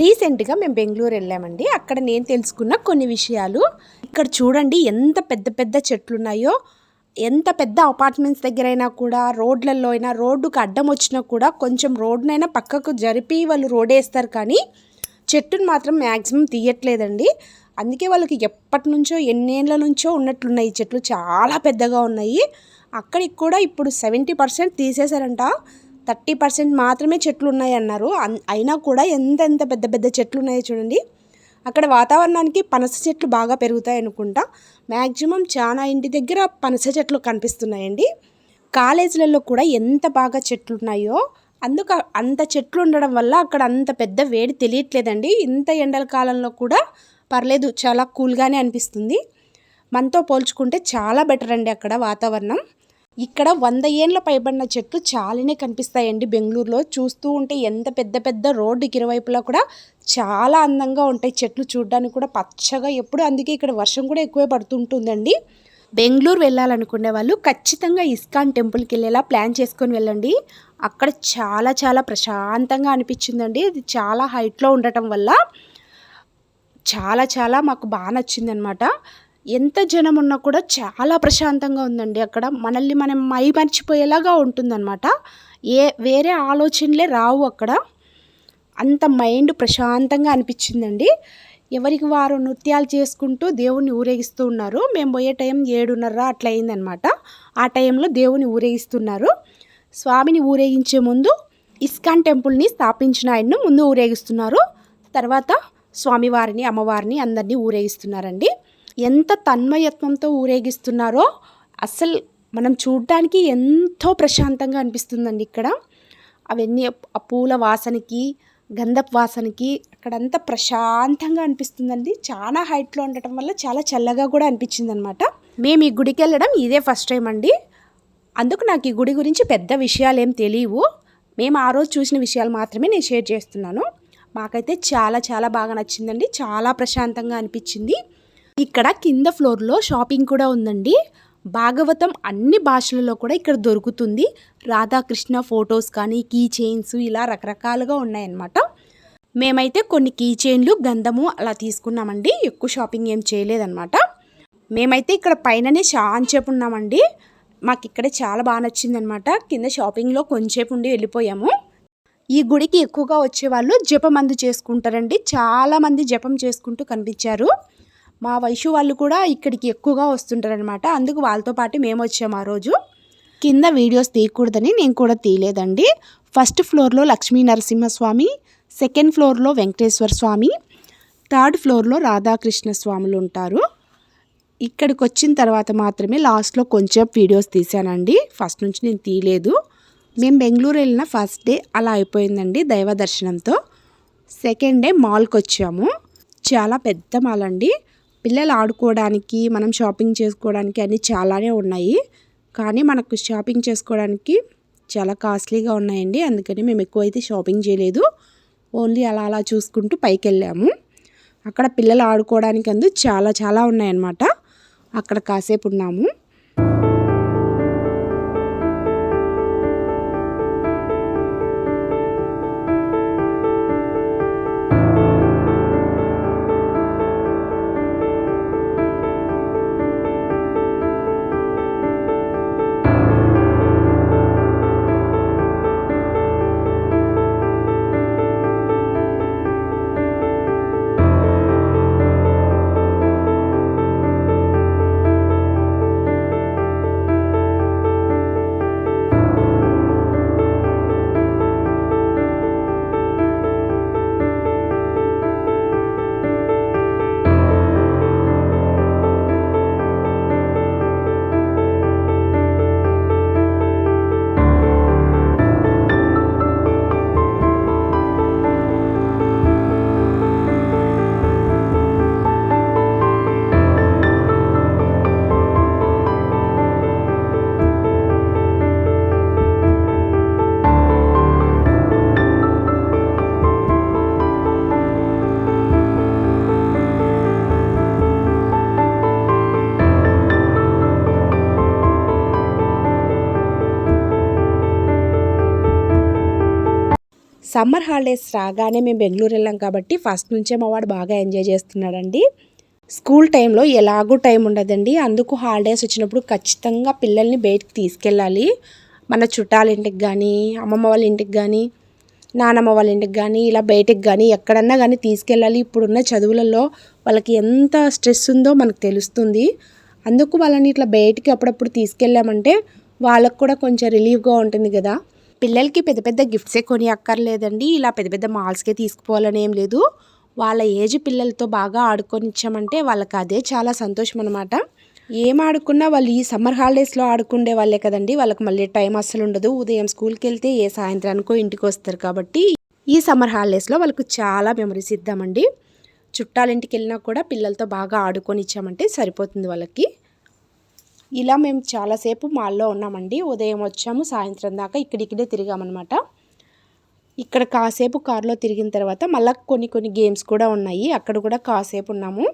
రీసెంట్గా మేము బెంగళూరు వెళ్ళామండి. అక్కడ నేను తెలుసుకున్న కొన్ని విషయాలు. ఇక్కడ చూడండి ఎంత పెద్ద పెద్ద చెట్లు ఉన్నాయో ఎంత పెద్ద అపార్ట్మెంట్స్ దగ్గరైనా కూడా రోడ్లలో అయినా రోడ్డుకు అడ్డం వచ్చినా కూడా కొంచెం రోడ్నైనా పక్కకు జరిపి వాళ్ళు రోడ్ వేస్తారు కానీ చెట్టును మాత్రం మ్యాక్సిమం తీయట్లేదండి. అందుకే వాళ్ళకి ఎప్పటి నుంచో ఎన్నేళ్ళ నుంచో ఉన్నట్లున్నాయి చెట్లు. చాలా పెద్దగా ఉన్నాయి. అక్కడికి కూడా ఇప్పుడు సెవెంటీ పర్సెంట్ తీసేశారంట. థర్టీ పర్సెంట్ మాత్రమే చెట్లు ఉన్నాయి అన్నారు. అన్- అయినా కూడా ఎంత ఎంత పెద్ద పెద్ద చెట్లు ఉన్నాయో చూడండి. అక్కడ వాతావరణానికి పనస చెట్లు బాగా పెరుగుతాయి అనుకుంటా. మ్యాక్సిమం చాలా ఇంటి దగ్గర పనస చెట్లు కనిపిస్తున్నాయండి. కాలేజీలలో కూడా ఎంత బాగా చెట్లు ఉన్నాయో అందుకు అంత చెట్లు ఉండడం వల్ల అక్కడ అంత పెద్ద వేడి తెలియట్లేదండి. ఇంత ఎండల కాలంలో కూడా పర్లేదు చాలా కూల్గానే అనిపిస్తుంది. మనతో పోల్చుకుంటే చాలా బెటర్ అండి అక్కడ వాతావరణం. ఇక్కడ వంద ఏండ్ల పైబడిన చెట్లు చాలానే కనిపిస్తాయండి బెంగళూరులో. చూస్తూ ఉంటే ఎంత పెద్ద పెద్ద రోడ్డుకి ఇరువైపులా కూడా చాలా అందంగా ఉంటాయి చెట్లు చూడడానికి కూడా పచ్చగా ఎప్పుడు. అందుకే ఇక్కడ వర్షం కూడా ఎక్కువే పడుతుంటుందండి. బెంగళూరు వెళ్ళాలనుకునే వాళ్ళు ఖచ్చితంగా ఇస్కాన్ టెంపుల్కి వెళ్ళేలా ప్లాన్ చేసుకొని వెళ్ళండి. అక్కడ చాలా చాలా ప్రశాంతంగా అనిపించిందండి. ఇది చాలా హైట్లో ఉండటం వల్ల చాలా చాలా మాకు బాగా నచ్చిందనమాట. ఎంత జనం ఉన్నా కూడా చాలా ప్రశాంతంగా ఉందండి అక్కడ. మనల్ని మనం మై మర్చిపోయేలాగా ఉంటుందన్నమాట. ఏ వేరే ఆలోచనలే రావు అక్కడ. అంత మైండ్ ప్రశాంతంగా అనిపించిందండి. ఎవరికి వారు నృత్యాలు చేసుకుంటూ దేవుణ్ణి ఊరేగిస్తూ ఉన్నారు. మేము పోయే టైం ఏడున్నర అట్లా అయిందనమాట ఆ టైంలో దేవుని ఊరేగిస్తున్నారు. స్వామిని ఊరేగించే ముందు ఇస్కాన్ టెంపుల్ని స్థాపించిన ఆయన్ను ముందు ఊరేగిస్తున్నారు. తర్వాత స్వామివారిని అమ్మవారిని అందరినీ ఊరేగిస్తున్నారండి. ఎంత తన్మయత్వంతో ఊరేగిస్తున్నారో అసలు మనం చూడడానికి ఎంతో ప్రశాంతంగా అనిపిస్తుందండి ఇక్కడ. అవన్నీ ఆ పూల వాసనకి గంధపు వాసనకి అక్కడంతా ప్రశాంతంగా అనిపిస్తుందండి. చాలా హైట్లో ఉండటం వల్ల చాలా చల్లగా కూడా అనిపించింది అనమాట మేము ఈ గుడికి వెళ్ళడం ఇదే ఫస్ట్ టైం అండి. అందుకు నాకు ఈ గుడి గురించి పెద్ద విషయాలు ఏం తెలియవు. మేము ఆ రోజు చూసిన విషయాలు మాత్రమే నేను షేర్ చేస్తున్నాను. మాకైతే చాలా చాలా బాగా నచ్చిందండి. చాలా ప్రశాంతంగా అనిపించింది. ఇక్కడ కింద ఫ్లోర్లో షాపింగ్ కూడా ఉందండి. భాగవతం అన్ని భాషలలో కూడా ఇక్కడ దొరుకుతుంది. రాధాకృష్ణ ఫొటోస్ కానీ కీ చైన్స్ ఇలా రకరకాలుగా ఉన్నాయన్నమాట. మేమైతే కొన్ని కీ చైన్లు గంధము అలా తీసుకున్నామండి. ఎక్కువ షాపింగ్ ఏం చేయలేదన్నమాట. మేమైతే ఇక్కడ పైననే చాలాసేపు ఉన్నామండి. మాకు ఇక్కడే చాలా బాగా నచ్చిందనమాట కింద షాపింగ్లో కొంచెంసేపు ఉండి వెళ్ళిపోయాము. ఈ గుడికి ఎక్కువగా వచ్చేవాళ్ళు జపమందు చేసుకుంటారండి. చాలామంది జపం చేసుకుంటూ కనిపించారు. మా వయసు వాళ్ళు కూడా ఇక్కడికి ఎక్కువగా వస్తుంటారనమాట అందుకు వాళ్ళతో పాటు మేము వచ్చాము ఆ రోజు. కింద వీడియోస్ తీయకూడదని నేను కూడా తీయలేదండి. ఫస్ట్ ఫ్లోర్లో లక్ష్మీ నరసింహస్వామి సెకండ్ ఫ్లోర్లో వెంకటేశ్వర స్వామి థర్డ్ ఫ్లోర్లో రాధాకృష్ణ స్వాములు ఉంటారు. ఇక్కడికి వచ్చిన తర్వాత మాత్రమే లాస్ట్లో కొంచెం వీడియోస్ తీసానండి ఫస్ట్ నుంచి నేను తీయలేదు. మేము బెంగళూరు వెళ్ళిన ఫస్ట్ డే అలా అయిపోయిందండి దైవ దర్శనంతో. సెకండ్ డే మాల్కి వచ్చాము. చాలా పెద్ద మాల్ అండి. పిల్లలు ఆడుకోవడానికి మనం షాపింగ్ చేసుకోవడానికి అన్నీ చాలానే ఉన్నాయి. కానీ మనకు షాపింగ్ చేసుకోవడానికి చాలా కాస్ట్లీగా ఉన్నాయండి. అందుకని మేము ఎక్కువైతే షాపింగ్ చేయలేదు. ఓన్లీ అలా అలా చూసుకుంటూ పైకి వెళ్ళాము అక్కడ పిల్లలు ఆడుకోవడానికి అందు చాలా చాలా ఉన్నాయన్నమాట. అక్కడ కాసేపు ఉన్నాము. సమ్మర్ హాలిడేస్ రాగానే మేము బెంగళూరు వెళ్ళాం కాబట్టి ఫస్ట్ నుంచే మా వాడు బాగా ఎంజాయ్ చేస్తున్నాడండి. స్కూల్ టైంలో ఎలాగూ టైం ఉండదండి. అందుకు హాలిడేస్ వచ్చినప్పుడు ఖచ్చితంగా పిల్లల్ని బయటకు తీసుకెళ్ళాలి. మన చుట్టాల ఇంటికి కానీ అమ్మమ్మ వాళ్ళ ఇంటికి కానీ నానమ్మ వాళ్ళ ఇంటికి కానీ ఇలా బయటికి కానీ ఎక్కడన్నా కానీ తీసుకెళ్ళాలి. ఇప్పుడున్న చదువులలో వాళ్ళకి ఎంత స్ట్రెస్ ఉందో మనకు తెలుస్తుంది. అందుకు వాళ్ళని ఇట్లా బయటికి అప్పుడప్పుడు తీసుకెళ్ళామంటే వాళ్ళకు కూడా కొంచెం రిలీఫ్గా ఉంటుంది కదా. పిల్లలకి పెద్ద పెద్ద గిఫ్ట్సే కొని అక్కర్లేదండి ఇలా పెద్ద పెద్ద మాల్స్కే తీసుకుపోవాలని ఏం లేదు. వాళ్ళ ఏజ్ పిల్లలతో బాగా ఆడుకొని ఇచ్చామంటే వాళ్ళకి అదే చాలా సంతోషం అనమాట ఏం ఆడుకున్నా వాళ్ళు ఈ సమ్మర్ హాలిడేస్లో ఆడుకుండే వాళ్ళే కదండి. వాళ్ళకి మళ్ళీ టైం అస్సలు ఉండదు. ఉదయం స్కూల్కి వెళ్తే ఏ సాయంత్రానికో ఇంటికి వస్తారు కాబట్టి ఈ సమ్మర్ హాలిడేస్లో వాళ్ళకు చాలా మెమరీస్ ఇద్దామండి. చుట్టాలింటికి వెళ్ళినా కూడా పిల్లలతో బాగా ఆడుకొని ఇచ్చామంటే సరిపోతుంది వాళ్ళకి. ఇలా మేము చాలాసేపు మాల్లో ఉన్నామండి. ఉదయం వచ్చాము సాయంత్రం దాకా ఇక్కడిక్కడే తిరిగామన్నమాట. ఇక్కడ కాసేపు కారులో తిరిగిన తర్వాత మళ్ళీ కొన్ని కొన్ని గేమ్స్ కూడా ఉన్నాయి. అక్కడ కూడా కాసేపు ఉన్నాము.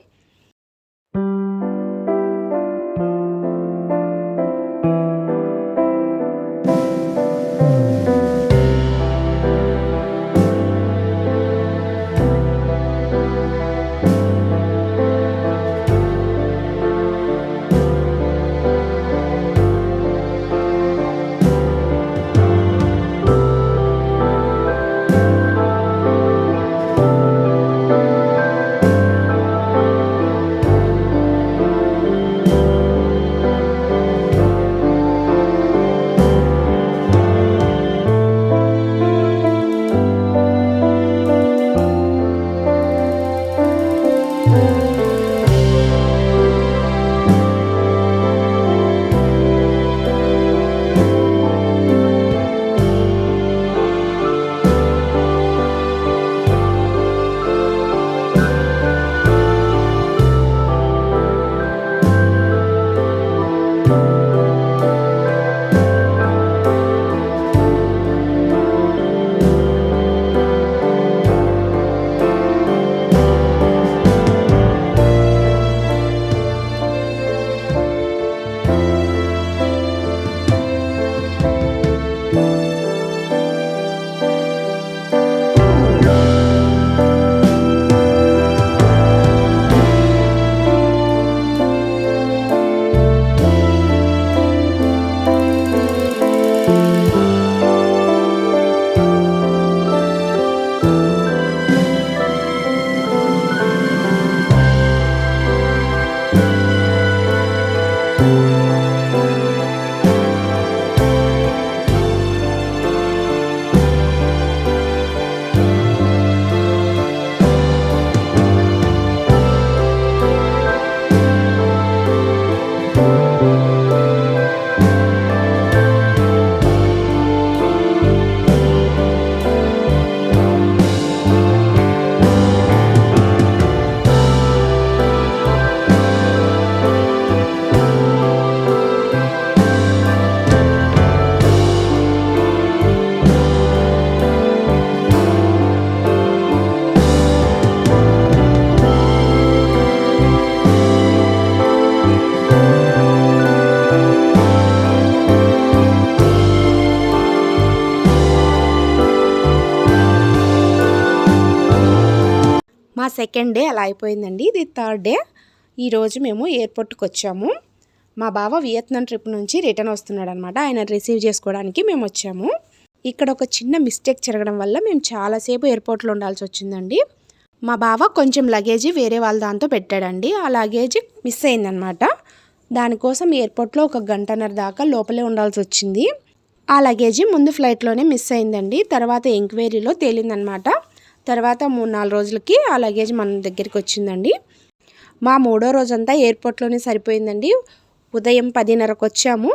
సెకండ్ డే అలా అయిపోయిందండి. ఇది థర్డ్ డే. ఈరోజు మేము ఎయిర్పోర్ట్కి వచ్చాము. మా బావ వియత్నాం ట్రిప్ నుంచి రిటర్న్ వస్తున్నాడు అనమాట ఆయన రిసీవ్ చేసుకోవడానికి మేము వచ్చాము. ఇక్కడ ఒక చిన్న మిస్టేక్ జరగడం వల్ల మేము చాలాసేపు ఎయిర్పోర్ట్లో ఉండాల్సి వచ్చిందండి. మా బావ కొంచెం లగేజీ వేరే వాళ్ళ దాంతో పెట్టాడండి. ఆ లగేజ్ మిస్ అయిందనమాట. దానికోసం ఎయిర్పోర్ట్లో ఒక గంటన్నర దాకా లోపలే ఉండాల్సి వచ్చింది. ఆ లగేజీ ముందు ఫ్లైట్లోనే మిస్ అయిందండి. తర్వాత ఎంక్వైరీలో తేలిందనమాట. తర్వాత మూడు నాలుగు రోజులకి ఆ లగేజ్ మన దగ్గరికి వచ్చిందండి. మా మూడో రోజంతా ఎయిర్పోర్ట్లోనే సరిపోయిందండి. ఉదయం పదిన్నరకు వచ్చాము.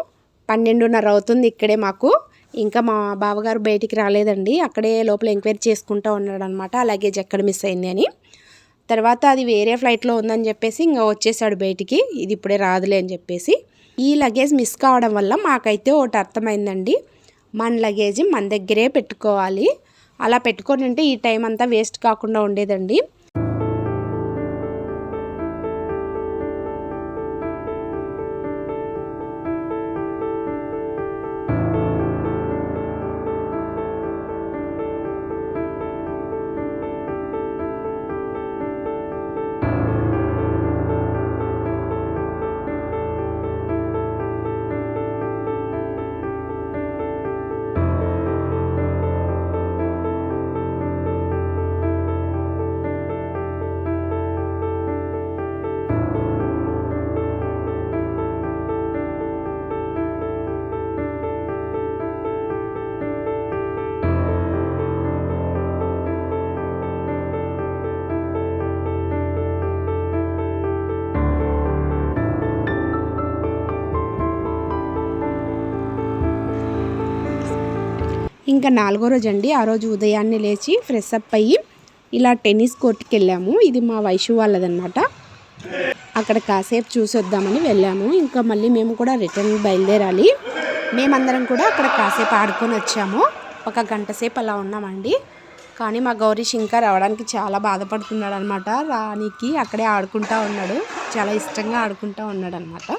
పన్నెండున్నర అవుతుంది ఇక్కడే మాకు. ఇంకా మా బావగారు బయటికి రాలేదండి. అక్కడే లోపల ఎంక్వైరీ చేసుకుంటూ ఉన్నాడు అనమాట ఆ లగేజ్ ఎక్కడ మిస్ అయింది అని. తర్వాత అది వేరే ఫ్లైట్లో ఉందని చెప్పేసి ఇంకా వచ్చేసాడు బయటికి. ఇది ఇప్పుడే రాదులే అని చెప్పేసి. ఈ లగేజ్ మిస్ కావడం వల్ల మాకైతే ఒకటి అర్థమైందండి. మన లగేజ్ మన దగ్గరే పెట్టుకోవాలి. అలా పెట్టుకొని ఉంటే ఈ టైం అంతా వేస్ట్ కాకుండా ఉండేదండి. ఇంకా నాలుగో రోజు అండి ఆ రోజు ఉదయాన్నే లేచి ఫ్రెష్ అప్ అయ్యి ఇలా టెన్నిస్ కోర్ట్కి వెళ్ళాము ఇది మా వైషు వాళ్ళదనమాట అక్కడ కాసేపు చూసి వద్దామని వెళ్ళాము. ఇంకా మళ్ళీ మేము కూడా రిటర్న్ బయలుదేరాలి. మేమందరం కూడా అక్కడ కాసేపు ఆడుకొని వచ్చాము. ఒక గంట సేపు అలా ఉన్నామండి. కానీ మా గౌరీష్ ఇంకా రావడానికి చాలా బాధపడుతున్నాడు అనమాట రానికి అక్కడే ఆడుకుంటా ఉన్నాడు. చాలా ఇష్టంగా ఆడుకుంటా ఉన్నాడు అనమాట